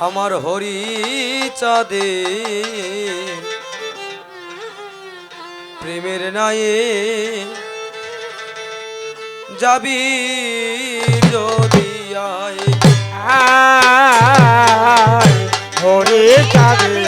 আমার হরি চাঁদে। প্রেমের নায়ে যাবি যদি আয়। হরি চাঁদে।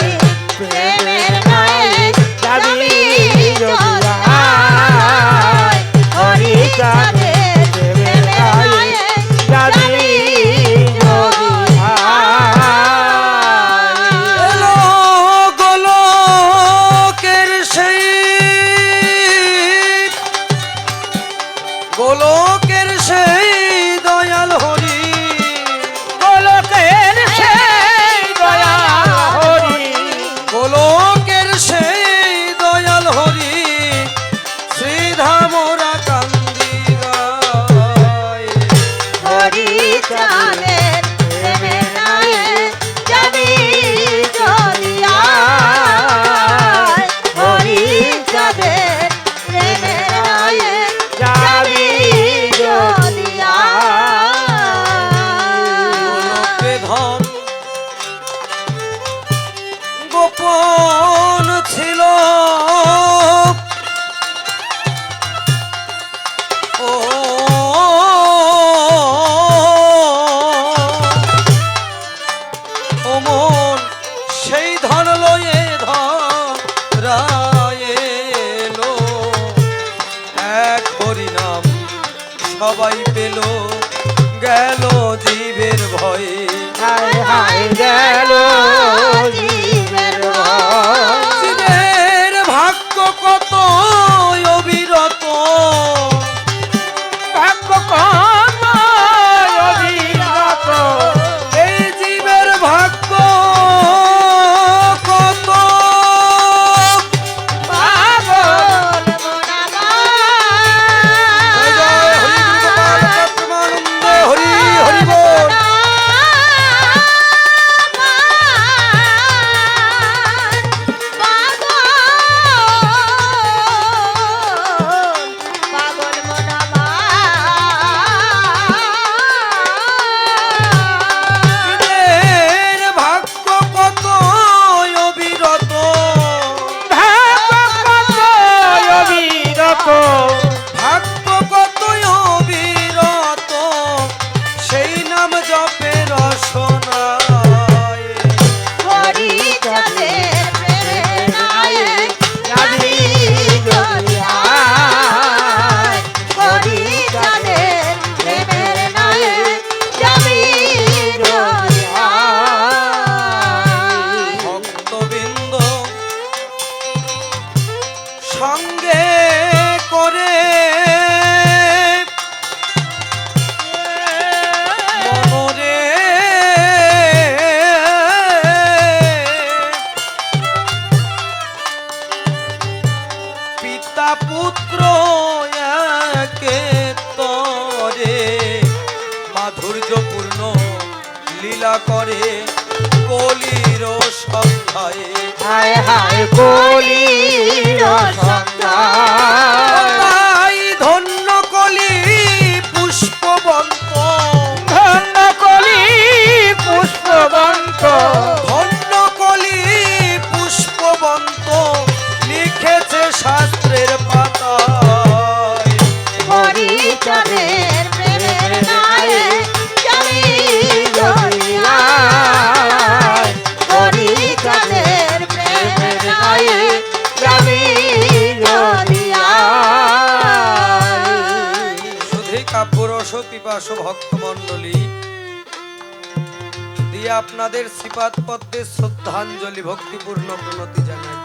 তাদের শ্রীপাদ পদ্মে শ্রদ্ধাঞ্জলি, ভক্তিপূর্ণ প্রণতি জানাই।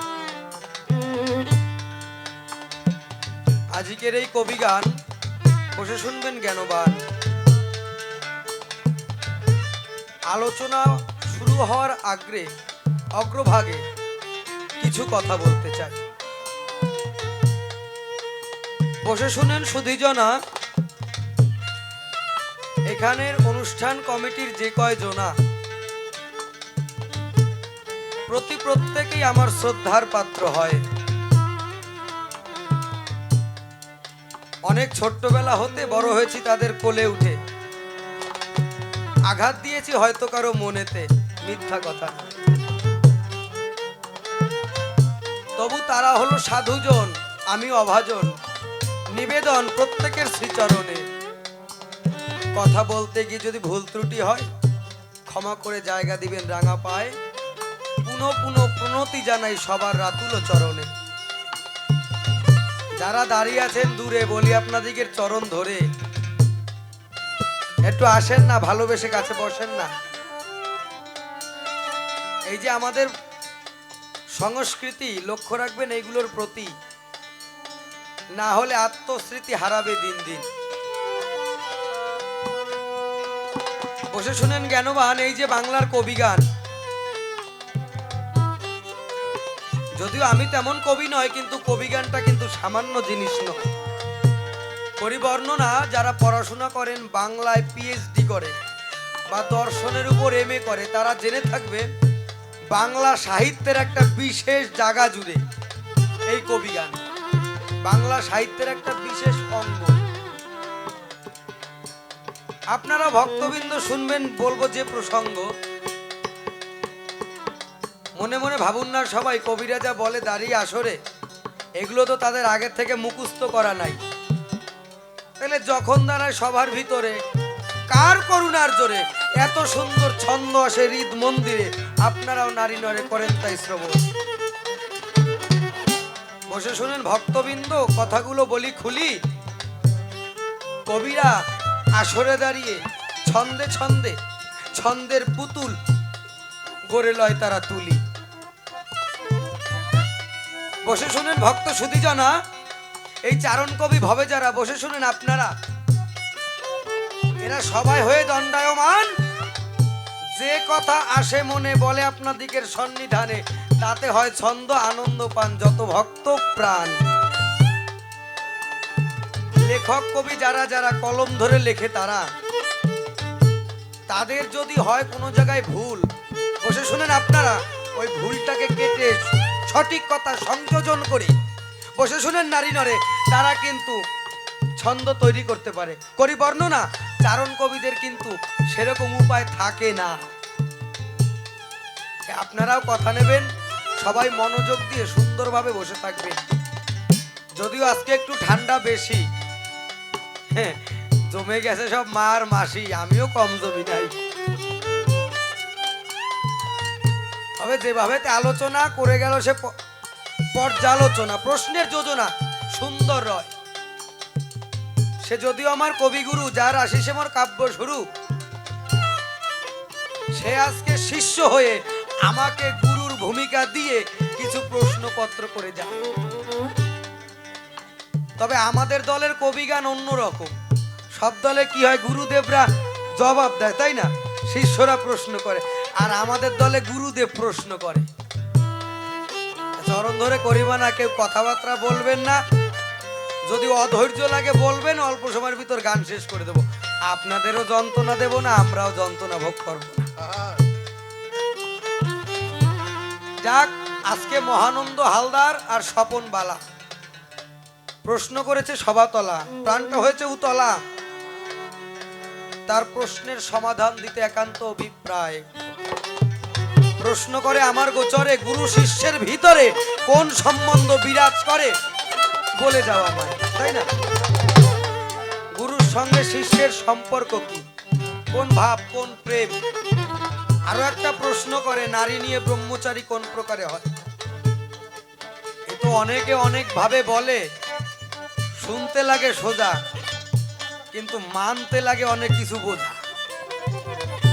আজকের এই কবি গান বসে শুনবেন জ্ঞানবান। আলোচনা শুরু হওয়ার আগ্রে অগ্রভাগে কিছু কথা বলতে চাই। বসে শুনেন সুধিজনা, এখানের অনুষ্ঠান কমিটির যে কয় জনা প্রতি প্রত্যেকেই আমার শ্রদ্ধার পাত্র হয়। অনেক ছোট্টবেলা হতে বড় হয়েছি তাদের কোলে উঠে। আঘাত দিয়েছি হয়তো কারও মনেতে, মিথ্যা কথা তবু তারা হলো সাধুজন, আমি অভাজন। নিবেদন প্রত্যেকের শ্রীচরণে। কথা বলতে গিয়ে যদি ভুল ত্রুটি হয়, ক্ষমা করে জায়গা দিবেন রাঙা পায়। পুনঃ পুনঃ প্রণতি জানাই সবার রাতুল চরণে। যারা দাঁড়িয়ে আছেন দূরে, বলি আপনাদের চরণ ধরে। একটু আসেন না, ভালোবেসে কাছে বসেন না। এই যে আমাদের সংস্কৃতি, লক্ষ্য রাখবেন এইগুলোর প্রতি। না হলে আত্মস্মৃতি হারাবে দিন দিন। বসে শুনেন জ্ঞানবান, এই যে বাংলার কবি গান। যদিও আমি তেমন কবি নয়, কিন্তু কবি গানটা কিন্তু সামান্য জিনিস নয়। পরিবর্ণনা যারা পড়াশোনা করেন, বাংলায় পিএইচডি করে বা দর্শনের উপর এম করে, তারা জেনে থাকবে বাংলা সাহিত্যের একটা বিশেষ জায়গা জুড়ে এই কবি গান বাংলা সাহিত্যের একটা বিশেষ অঙ্গ। আপনারা ভক্তবৃন্দ শুনবেন, বলব যে প্রসঙ্গ মনে মনে ভাবুন না, সবাই কবিরা যা বলে দাঁড়িয়ে আসরে। এগুলো তো তাদের আগের থেকে মুখস্থ করা নাই। তাহলে যখন দাঁড়ায় সবার ভিতরে, কার করুণার জোরে এত সুন্দর ছন্দ আসে হৃদ মন্দিরে? আপনারাও নারী নরে করেন তাই শ্রবণ। বসে শুনেন ভক্তবৃন্দ, কথাগুলো বলি খুলি। কবিরা আসরে দাঁড়িয়ে ছন্দে ছন্দে, ছন্দের পুতুল গড়ে লয় তারা তুলি। বসে শুনেন ভক্ত সুধীজনা। এই চারণ কবি ভবে যারা বসে শুনেন আপনারা। এরা সবাই হয়ে দণ্ডায়মান। যে কথা আসে মনে বলে আপনার দিকের সন্নিধানে, তাতে হয় ছন্দ আনন্দ পান যত ভক্ত প্রাণ। লেখক, কবি যারা যারা কলম ধরে লেখে তারা। তাদের যদি হয় কোনো জায়গায় ভুল, বসে শুনেন আপনারা, ওই ভুলটাকে কেটে সঠিক কথা সংযোজন করে। বসে শুনেন নারী নরে তারা কিন্তু ছন্দ তৈরি করতে পারে। করি বর্ণনা চারণ কবিদের কিন্তু সেরকম উপায় থাকে না। আপনারাও কথা নেবেন সবাই মনোযোগ দিয়ে সুন্দরভাবে বসে থাকবেন। যদিও আজকে একটু ঠান্ডা বেশি। হ্যাঁ, জমে গেছে সব মার মাসি আমিও কম জমি নাই। তবে যেভাবে আলোচনা করে গেল সে পর্যালোচনা, প্রশ্নের যোজনা, সুন্দর রয়। সে যদিও আমার কবিগুরু, যার আশিসে আমার কাব্য শুরু, সে আজকে শিষ্য হয়ে আমাকে গুরুর ভূমিকা দিয়ে কিছু প্রশ্নপত্র করে যায় তবে আমাদের দলের কবিগান অন্যরকম সব দলে কি হয়, গুরুদেবরা জবাব দেয়, তাই না? শিষ্যরা প্রশ্ন করে। আর আমাদের দলে গুরুদেব প্রশ্ন করে। চরণ ধরে করিবা না, কেউ কথাবার্তা বলবেন না। যদি অধৈর্য লাগে বলবেন, অল্প সময়ের ভিতর গান শেষ করে দেবো। আপনাদেরও যন্ত্রণা দেব না, আমরাও যন্ত্রণা ভোগ করব যাক, আজকে মহানন্দ হালদার আর স্বপন বালা। প্রশ্ন করেছে সভাতলা, প্রাণটা হয়েছে উতলা। তার প্রশ্নের সমাধান দিতে একান্ত অভিপ্রায়। প্রশ্ন করে আমার গোচরে গুরু শিষ্যের ভিতরে কোন সম্বন্ধ বিরাজ করে? বলে যাওয়া নয় তাই না? গুরুর সঙ্গে শিষ্যের সম্পর্ক কি? কোন ভাব, কোন প্রেম? আরও একটা প্রশ্ন করে, নারী নিয়ে ব্রহ্মচারী কোন প্রকারে হয়? এ তো অনেকে অনেক ভাবে বলে, শুনতে লাগে সোজা, কিন্তু মানতে লাগে অনেক কিছু বোঝা।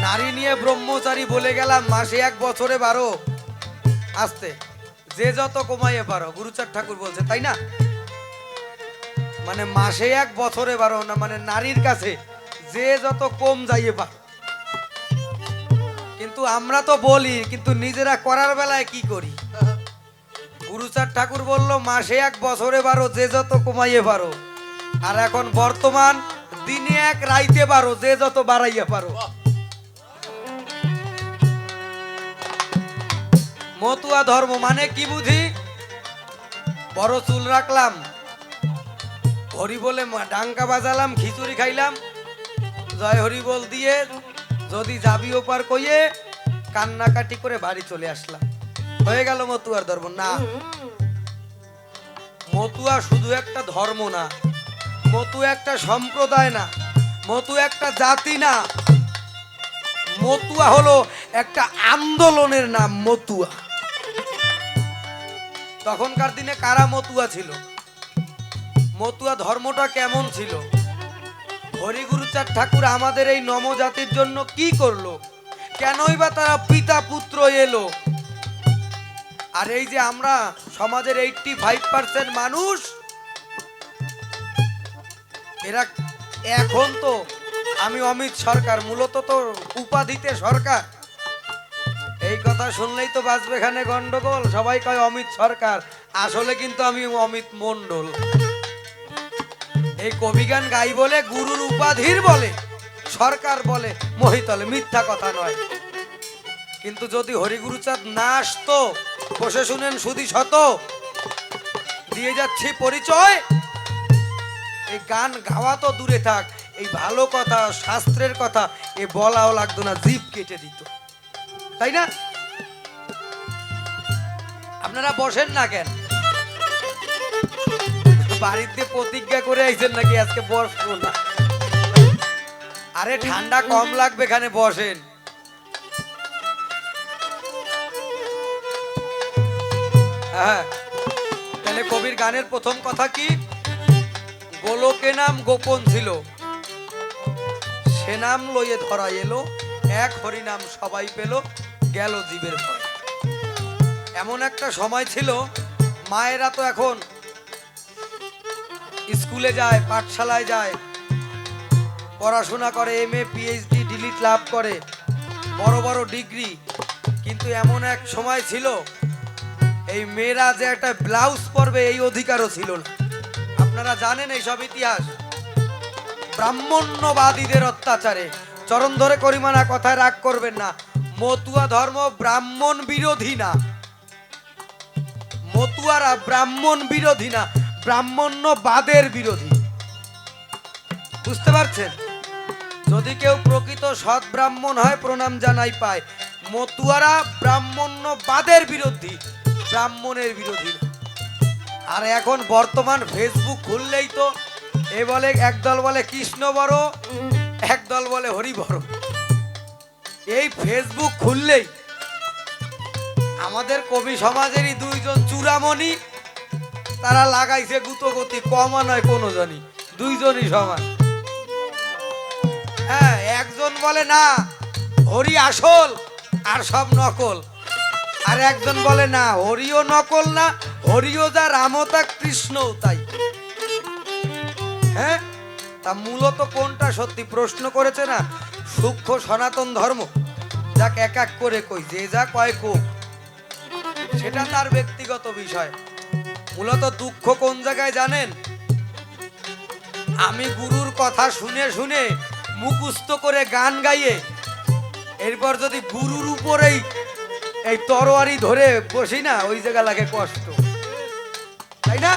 নারী নিয়ে ব্রহ্মচারী বলে গেলাম, মাসে এক বছরে বারো। আসতে, যে যত কমাইয়ে পারো গুরুচার ঠাকুর বলছে, তাই না? মানে মাসে এক বছরে বারো না মানে নারীর কাছে যে যত কম যাইয়ে পারো। কিন্তু আমরা তো বলি, কিন্তু নিজেরা করার বেলায় কি করি? গুরুচার ঠাকুর বলল, মাসে এক বছরে বারো, যে যত কমাইয়ে পারো। আর এখন বর্তমান দিনে এক রাইতে পারো যে যত বাড়াইয়া পারো। মতুয়া ধর্ম মানে কি বুঝি? বড় চুল রাখলাম, হরি বলে ডাঙ্কা বাজালাম, খিচুড়ি খাইলাম। জয় হরি বল দিয়ে যদি যাবি ওপার কইয়ে, কান্নাকাটি করে বাড়ি চলে আসলাম। হয়ে গেল মতুয়ার ধর্ম। না, মতুয়া শুধু একটা ধর্ম না মতু একটা সম্প্রদায় না মতু একটা জাতি না। মতুয়া হলো একটা আন্দোলনের নাম মতুয়া। তখনকার দিনে কারা মতুয়া ছিল? মতুয়া ধর্মটা কেমন ছিল? হরিগুরুচাঁদ ঠাকুর আমাদের এই নমজাতির জন্য কি করল? কেনই বা তারা পিতা পুত্র এলো? আর এই যে আমরা সমাজের এইটটি ফাইভ পার্সেন্ট মানুষ, এরা এখন তো আমি অমিত সরকার, মূলত তো উপাধিতে সরকার। কথা শুনলেই তো বাঁচবে এখানে গন্ডগোল। সবাই কয় অমিত সরকার। আসলে কিন্তু আমি অমিত মন্ডল এই কবিগান গাই বলে, গুরুর উপাধির বলে, সরকার বলে, মহিতলে মিথ্যা কথা নয়। কিন্তু যদি হরিগুরুচাঁদ না আসতো, বসে শুনেন সুদি শত। দিয়ে যাচ্ছি পরিচয়। এই গান গাওয়া তো দূরে থাক, এই ভালো কথা, শাস্ত্রের কথা, এ বলাও লাগতো না জিভ কেটে দিত। তাই না? আপনারা বসেন না কেন? বাড়িতে প্রতিজ্ঞা করে আইছেন নাকি আজকে বসবো না? আরে ঠান্ডা কম লাগবে এখানে বসেন। হ্যাঁ তাহলে কবির গানের প্রথম কথা কি? গোলকে নাম গোপন ছিল। সে নাম লইয়ে ধরা এলো, এক হরিনাম সবাই পেল, গেল জীবের ভয় এমন একটা সময় ছিল, মায়েরা তো এখন স্কুলে যায়, পাঠশালায় যায়, পড়াশোনা করে এম এ পিএইচডি ডিলিট লাভ করে, বড় বড় ডিগ্রি। কিন্তু এমন এক সময় ছিল, এই মেয়েরা যে একটা ব্লাউজ পরবে এই অধিকারও ছিল না। আপনারা জানেন এই সব ইতিহাস? ব্রাহ্মণ্যবাদীদের অত্যাচারে, চরণ ধরে করিমানা কথায় রাগ করবেন না। মতুয়া ধর্ম ব্রাহ্মণ বিরোধী না। মতুয়ারা ব্রাহ্মণ বিরোধী না ব্রাহ্মণ্যবাদের বিরোধী। বুঝতে পারছেন? যদি কেউ প্রকৃত সৎ ব্রাহ্মণ হয়, প্রণাম জানাই পায়। মতুয়ারা ব্রাহ্মণ্যবাদের বিরোধী, ব্রাহ্মণের বিরোধী আর এখন বর্তমান ফেসবুক খুললেই তো এ বলে একদল বলে কৃষ্ণ বড় একদল বলে হরি বড়। এই ফেসবুক খুললেই আমাদের কবি সমাজেরই দুইজন চূড়ামণি তারা লাগাইছে গুতগতি কমা নয় কোনো জনই দুইজনই সমান। হ্যাঁ একজন বলে না, হরি আসল, আর সব নকল। আর একজন বলে না, হরিও নকল না, হরিও যা রামতা কৃষ্ণও তাই। হ্যাঁ তা মূলত কোনটা সত্যি প্রশ্ন করেছে না? সূক্ষ্ম সনাতন ধর্ম। যাক, এক এক করে কই, যে যা কয় কোক সেটা তার ব্যক্তিগত বিষয়। মূলত দুঃখ কোন জায়গায় জানেন? আমি গুরুর কথা শুনে শুনে মুখস্থ করে গান গাইয়ে, এরপর যদি গুরুর উপরেই এই তরোয়ারি ধরে বসি না, ওই জায়গা লাগে কষ্ট। তাই না?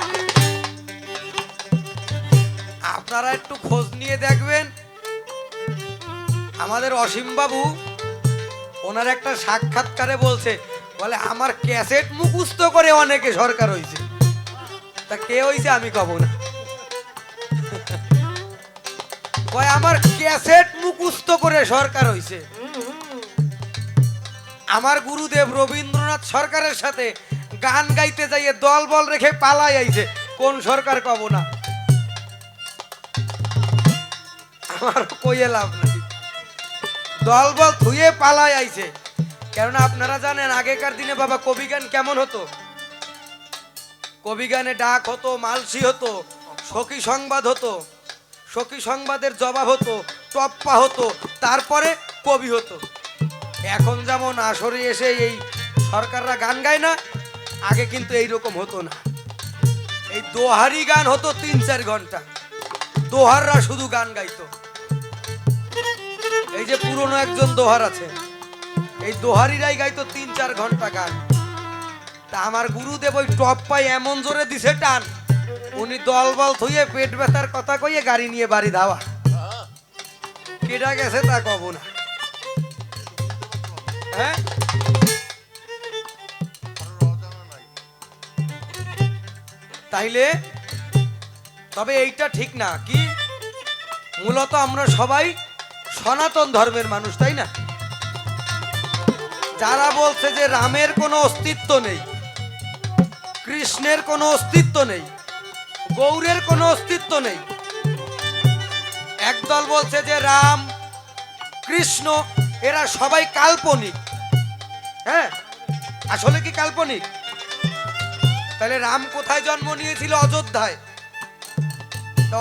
আপনারা একটু খোঁজ নিয়ে দেখবেন, আমাদের অসীম বাবু ওনার একটা সাক্ষাৎকারে বলছে বলে, আমার ক্যাসেট মুখস্থ করে অনেকে সরকার হয়েছে তা কে হয়েছে আমি কব না? আমার ক্যাসেট মুখস্থ করে সরকার হয়েছে আমার গুরুদেব রবীন্দ্রনাথ সরকারের সাথে গান গাইতে যাইয়ে দল বল রেখে পালাই আইছে। কোন সরকার কব না? আমার কইয়ে লাভ নাই। দল বল থুয়ে পালাই আইছে। কেননা আপনারা জানেন, আগেকার দিনে বাবা কবিগান কেমন হতো? কবিগানে ডাক হতো, মালসি হতো, সখী সংবাদ হতো, সখী সংবাদের জবাব হতো, টপ্পা হতো, তারপরে কবি হতো। এখন যেমন আসরে এসে এই সরকাররা গান গায় না, আগে কিন্তু এই রকম হতো না। এই দোহারি গান হতো তিন চার ঘণ্টা। দোহাররা শুধু গান গাইতো। এই যে পুরনো একজন দোহার আছে এই দোহারিরাই গাইতো তিন চার ঘণ্টা গান। তা আমার গুরুদেব ওই টপ পাই এমন জোরে দিছে টান, উনি দল বল থুয়ে পেট ব্যথার কথা কইয়ে গাড়ি নিয়ে বাড়ি ধাওয়া। কেটা গেছে তা কব না। হ্যাঁ? তাইলে? তবে এইটা ঠিক না, কি? মূলত আমরা সবাই সনাতন ধর্মের মানুষ, তাই না? যারা বলছে যে রামের কোনো অস্তিত্ব নেই, কৃষ্ণের কোনো অস্তিত্ব নেই, গৌরের কোনো অস্তিত্ব নেই, একদল বলছে যে রাম, কৃষ্ণ, এরা সবাই কাল্পনিক। হ্যাঁ? আসলে কি কাল্পনিক? তাহলে রাম কোথায় জন্ম নিয়েছিল? অযোধ্যায়।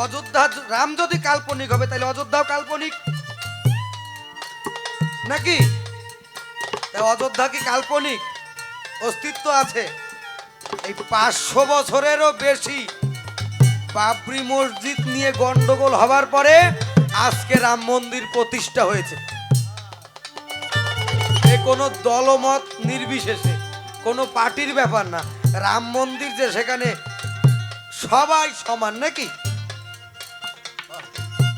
অযোধ্যা, রাম যদি কাল্পনিক হবে, তাহলে অযোধ্যাও কাল্পনিক? নাকি? অযোধ্যা কি কাল্পনিক? অস্তিত্ব আছে। এই পাঁচশো বছরেরও বেশি বাবরি মসজিদ নিয়ে গন্ডগোল হবার পরে আজকে রাম মন্দির প্রতিষ্ঠা হয়েছে। এ কোনো দলমত নির্বিশেষে, কোনো পার্টির ব্যাপার না। রাম মন্দির যে সেখানে সবাই সমান নাকি?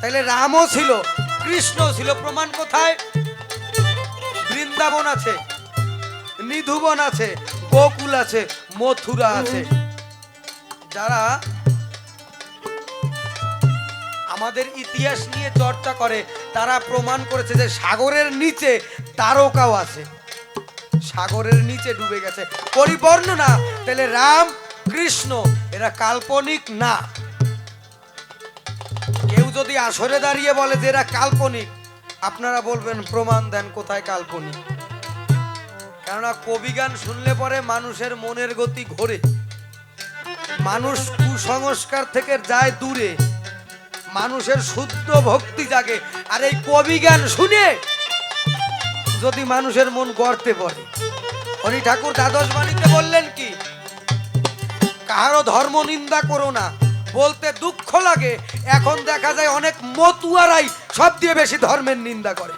তাহলে রামও ছিল কৃষ্ণ ছিল, প্রমাণ কোথায়? বৃন্দাবন আছে, নিধুবন আছে, গোকুল আছে, মথুরা আছে। যারা আমাদের ইতিহাস নিয়ে চর্চা করে, তারা প্রমাণ করেছে যে সাগরের নিচে তারকাও আছে। সাগরের নিচে ডুবে গেছে। পরিবর্ণনা তাহলে রাম, কৃষ্ণ, এরা কাল্পনিক না। কেউ যদি আসরে দাঁড়িয়ে বলে যে এরা কাল্পনিক আপনারা বলবেন, প্রমাণ দেন কোথায় কাল্পনিক? কেননা কবিগান শুনলে পরে মানুষের মনের গতি ঘোরে। মানুষ কুসংস্কার থেকে যায় দূরে। মানুষের শুদ্ধ ভক্তি জাগে। আর এই কবি কবিগান শুনে যদি মানুষের মন গড়তে পড়ে হরি ঠাকুর দ্বাদশ বাণীতে বললেন কি কারও ধর্ম নিন্দা করো না। বলতে দুঃখ লাগে। এখন দেখা যায় অনেক মতুয়ারাই সব দিয়ে বেশি ধর্মের নিন্দা করে।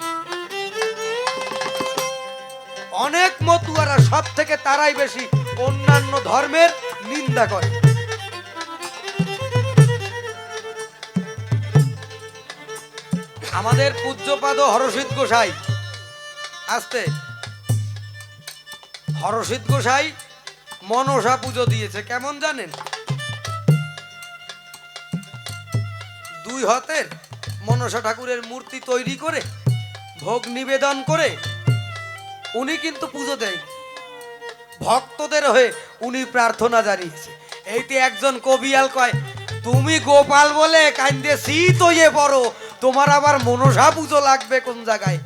অনেক মতুয়ারা সব থেকে তারাই বেশি অন্যান্য ধর্মের নিন্দা করে। আমাদের পূজ্যপাদ হরসিদ গোসাই, আসতে। হরসিদ গোসাই মনসা পুজো দিয়েছে, কেমন জানেন? দুই হাতের মনসা ঠাকুরের মূর্তি তৈরি করে ভোগ নিবেদন করে উনি কিন্তু পুজো দেয় ভক্তদের হয়ে উনি প্রার্থনা জানিয়েছে। এইতে একজন কবিয়াল কয়, তুমি গোপাল বলে কান্দে শীত হয়ে পড়ো, তোমার আবার মনসা পুজো লাগবে কোন জায়গায়?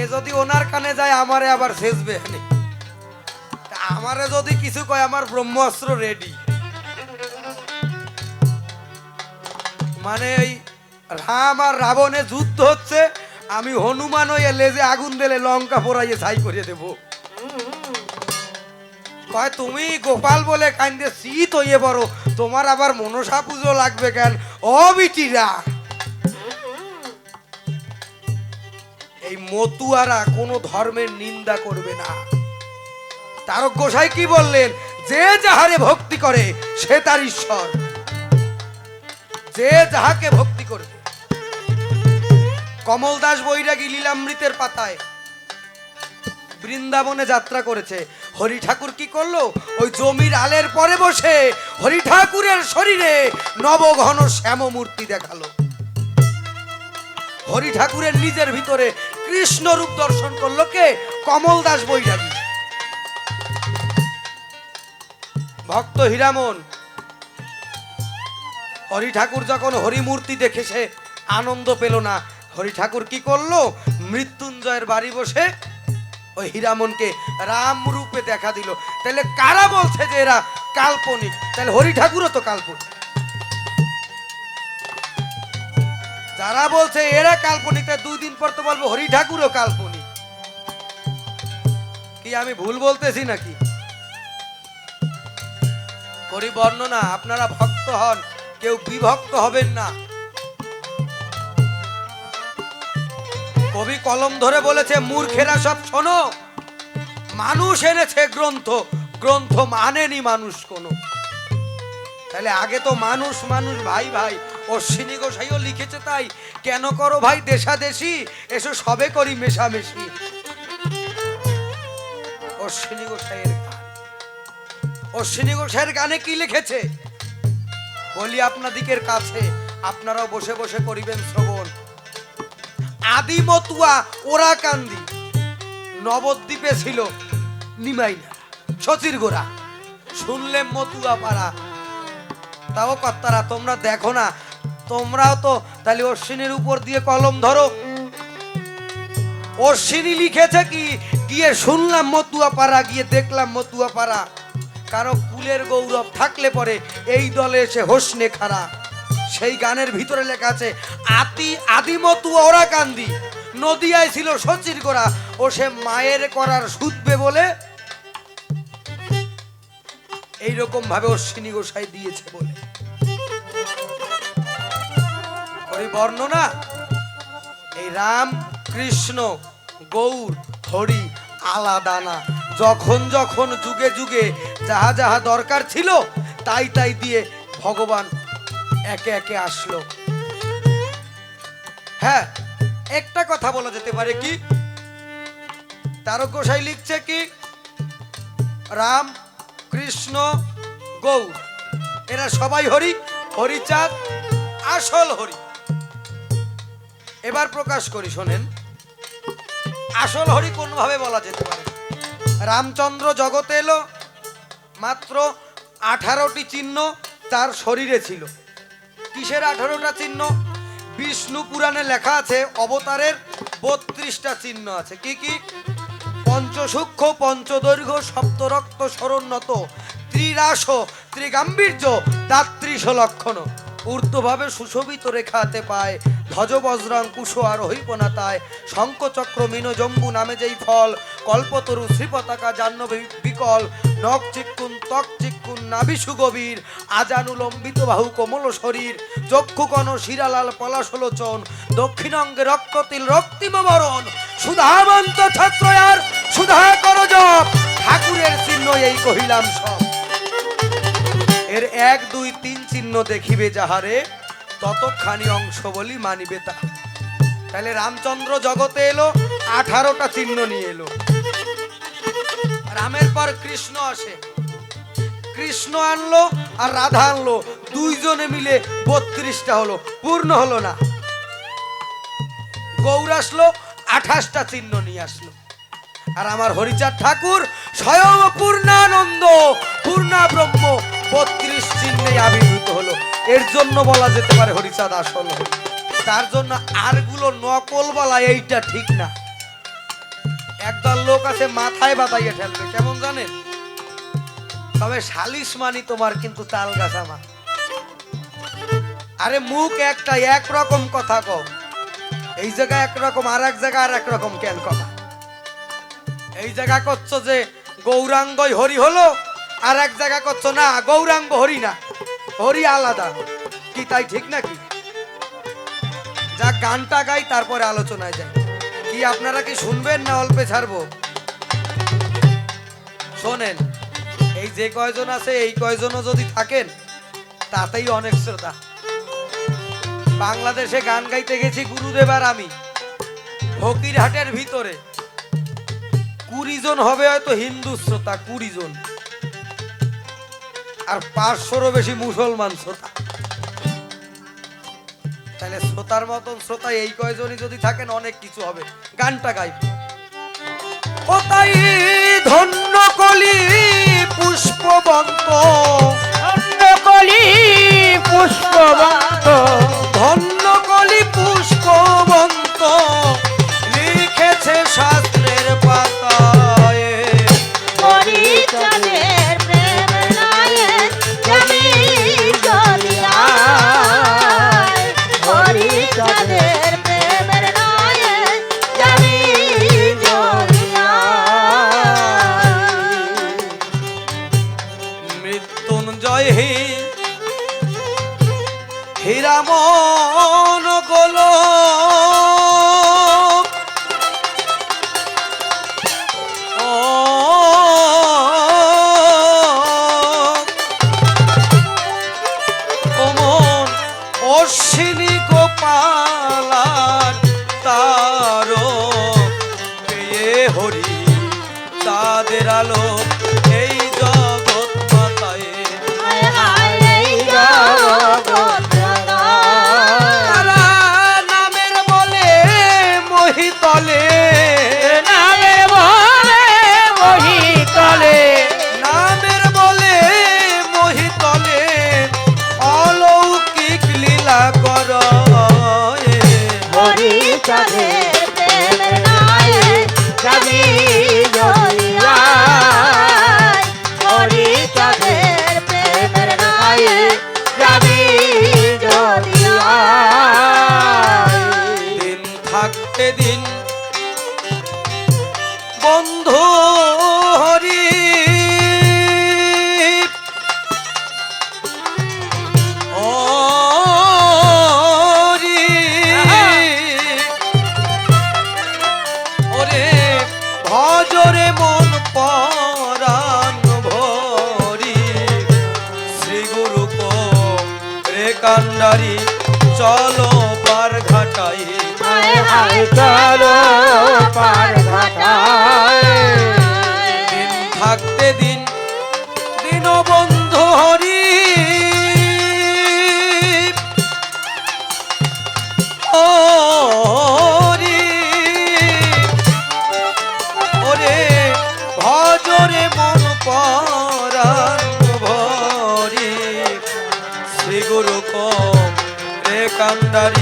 এ যদি ওনার কানে যায়, আমারে আবার শেষবে আমারে যদি কিছু কয়, আমার ব্রহ্মাস্ত্র রেডি মানে এই রাম আর রাবণে যুদ্ধ হচ্ছে, আমি হনুমান হয়ে লেজে আগুন দিলে লঙ্কা পোড়াইয়ে ছাই করে দেব। কয়, তুমি গোপাল বলে কান্দে শীত হইয়ে পড়ো, তোমার আবার মনসা পুজো লাগবে কেন? ও বিটিরা। এই মতুয়ারা কোনো ধর্মের নিন্দা করবে না। তারক গোসাই কি বললেন? যে যাহারে ভক্তি করে, সে তার ঈশ্বর। যে যাহাকে ভক্তি করবে। কমল দাস বৈরাগী লীলামৃতের পাতায় বৃন্দাবনে যাত্রা করেছে। হরি ঠাকুর কি করল? ওই জমির আলের পরে বসে হরি ঠাকুরের শরীরে নবঘন শ্যাম মূর্তি দেখাল। হরি ঠাকুরের নিজের ভিতরে কৃষ্ণ রূপ দর্শন করল কে? কমল দাস বৈরাগী। ভক্ত হীরামন হরি ঠাকুর যখন হরি মূর্তি দেখে সে আনন্দ পেল না হরি ঠাকুর কি করল? মৃত্যুঞ্জয়ের বাড়ি বসে ওই হীরামনকে রাম রূপে দেখা দিল। তাহলে কারা বলছে যে এরা কাল্পনিক? তাহলে হরি ঠাকুরও তো কাল্পনিক। যারা বলছে এরা কাল্পনিক তাই দুই দিন পর তো বলব হরি ঠাকুরও কাল্পনিক। কি আমি ভুল বলতেছি নাকি? করি বর্ণনা, আপনারা ভক্ত হন। কেউ বিভক্ত হবেন না। কবি কলম ধরে বলেছে, মূর্খেরা সব শোনো, মানুষ এনেছে গ্রন্থ গ্রন্থ মানেনি মানুষ কোনো। তাহলে আগে তো মানুষ মানুষ, ভাই ভাই, অশ্বিনী গোসাইও লিখেছে তাই। কেন করো ভাই দেশাদেশি? এসো সবে করি মেশামেশি। অশ্বিনী গোসাইয়ের গান। অশ্বিনী গোসাইয়ের গানে কি লিখেছে? বলি আপনাদিকের কাছে, আপনারাও বসে বসে করিবেন শ্রবণ। আদি মতুয়া ওরা কান্দি নবদ্বীপে ছিল নিমাইনা সচির গোড়া। শুনলে মতুয়া পাড়া। তাও কর্তারা, তোমরা দেখো না, তোমরাও তো তাহলে অশ্বিনীর উপর দিয়ে কলম ধরো। অশ্বিনী লিখেছে কি, গিয়ে শুনলাম মতুয়া পাড়া, গিয়ে দেখলাম মতুয়া পাড়া। কারও কুলের গৌরব থাকলে পরে এই দলে এসে হোসনে খারা সেই গানের ভিতরে লেখা আছে, আতি আদিমতু ওরা কান্দি। নদিয়ায় ছিল সচির করা ও সে মায়ের করার শুধবে বলে এইরকম ভাবে অশ্বিনী গোসাই দিয়েছে বলে। ওই বর্ণনা? এই রাম, কৃষ্ণ, গৌর, হরি আলাদা না যখন যখন যুগে যুগে যাহা যাহা দরকার ছিল, তাই তাই দিয়ে ভগবান একে একে আসলো। হ্যাঁ একটা কথা বলা যেতে পারে কি? তারক গোসাই লিখছে কি? রাম, কৃষ্ণ, গৌর। এরা সবাই হরি, হরিচাঁদ, আসল হরি। এবার প্রকাশ করি, শোনেন। আসল হরি কোনভাবে বলা যেতে পারে? রামচন্দ্র জগতে এলো, মাত্র আঠারোটি চিহ্ন তার শরীরে ছিল। কিসের আঠারোটা চিহ্ন? বিষ্ণু পুরাণে লেখা আছে, অবতারের বত্রিশটা চিহ্ন আছে। কি কি? পঞ্চসূক্ষ্ম, পঞ্চদৈর্ঘ্য, সপ্তরক্ত, শরণ্যত ত্রিরাস ত্রিগাম্ভীর্য দাত্রিশ লক্ষণ। ঊর্ধ্বভাবে সুশোভিত রেখাতে পায় ধ্বজ বজ্রাং কুশ আর হৈপনাতায় শঙ্কচক্র মিন জম্বু নামে যেই ফল, কল্পতরু শ্রীপতাকা জাহ্নবী বিকল। নখ চিক্কুন, ত্বক চিক্কুন নাভিসু গভীর আজানু লম্বিত বাহু কোমল শরীর। চক্ষুকণ শিরালাল পলাশলোচন দক্ষিণাঙ্গে রক্ততিল রক্তিম বরণ। সুধাবন্ত ছাত্রয়ার, সুধা কর জপ। ঠাকুরের চিহ্ন এই কহিলাম সব। এর এক, দুই, তিন চিহ্ন দেখিবে যাহারে ততখানি অংশ বলি মানিবে তা। তাহলে রামচন্দ্র জগতে এলো, আঠারোটা চিহ্ন নিয়ে এলো। রামের পর কৃষ্ণ আসে। কৃষ্ণ আনলো আর রাধা আনলো। দুইজনে মিলে বত্রিশটা হলো, পূর্ণ হলো না। গৌর আসলো, আঠাশটা চিহ্ন নিয়ে আসলো। আর আমার হরিচাঁদ ঠাকুর স্বয়ং পূর্ণানন্দ, পূর্ণা ব্রহ্ম বত্রিশ চিহ্নে আবির্ভূত হলো। এর জন্য বলা যেতে পারে হরিচাঁদ আসল তার জন্য আরগুলো নকল বলা এইটা ঠিক না। একদল লোক আছে মাথায় বাতাইয়ে ঠেলবে, কেমন জানেন? তবে সালিশ মানি তোমার কিন্তু তাল গাছা মা আরে মুখ একটা একরকম কথা কম এই জায়গায় একরকম আর এক জায়গায় আর একরকম কেন কথা এই জায়গা করছ যে গৌরাঙ্গই হরি হলো? আর এক জায়গা করছ না, গৌরাঙ্গ হরি না। হরি আলাদা। কি তাই ঠিক নাকি? যা গানটা গাই, তারপরে আলোচনায় যাই। কি আপনারা কি শুনবেন না অল্পে ছাড়বো? শোনেন, এই যে কয়জন আছে, এই কয়জনও যদি থাকেন, তাতেই অনেক শ্রোতা বাংলাদেশে গান গাইতে গেছি গুরুদেব আর আমি। ফকিরহাটের ভিতরে। কুড়ি জন হবে হয়তো হিন্দু শ্রোতা, কুড়ি জন। আর পাঁচশোরও বেশি মুসলমান শ্রোতা। তাহলে শ্রোতার মতন শ্রোতা এই কয়জনই যদি থাকেন অনেক কিছু হবে। গানটা গাইব। ও তাই ধন্য কলি পুষ্পবন্ত? কলি পুষ্পবন্ত। ধন্য কলি পুষ্পবন্ত। লিখেছে শাস্ত্রের হে রাম। কম